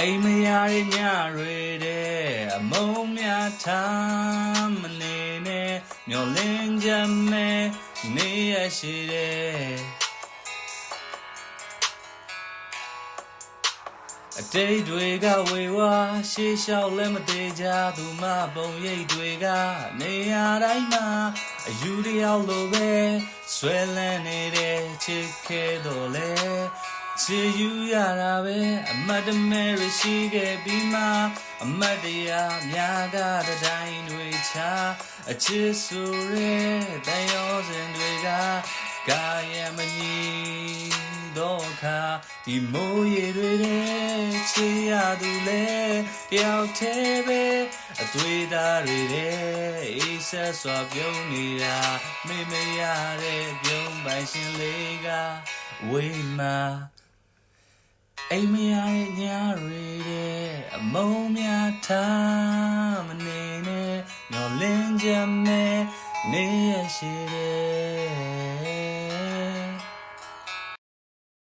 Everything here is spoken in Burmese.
အိမ်မရရဲ့ညတွေတဲ့အမုံများထားမနေနဲ့မျောလင်းကြမဲ့နေရရှိတယ်အတိတ်တွေကဝေဝါရှေးလျှောက်လည်းမသေးကြသူမပုံရိပ်တွေကနေရာတိုင်းမှာအယူတယောက်လိုပဲဆွဲလန်းနေတဲ့ချစ်ခဲ့တော့လေ ချီယူရတာပဲအမတ်တမဲရရှိခဲ့ပြီးမှအမတ်တရားများကတတိုင်းတွေချအချစ်ဆိုရဲတန်ရောစင်တွေကကာယမညီတော့ခါဒီမိုးရေတွေတဲ့ချေရသူလဲတယောက်သေးပဲအသွေးသားတွေတဲ့အေးဆက်စွာပြုံးနေတာမေမရတဲ့ပြုံးပိုင်ရှင်လေးကဝေးမှာ အိမ်မရရဲ့ညတွေတဲ့အမုံများထားမနေနဲ့မျောလင်းကြမဲ့နေရရှိတယ်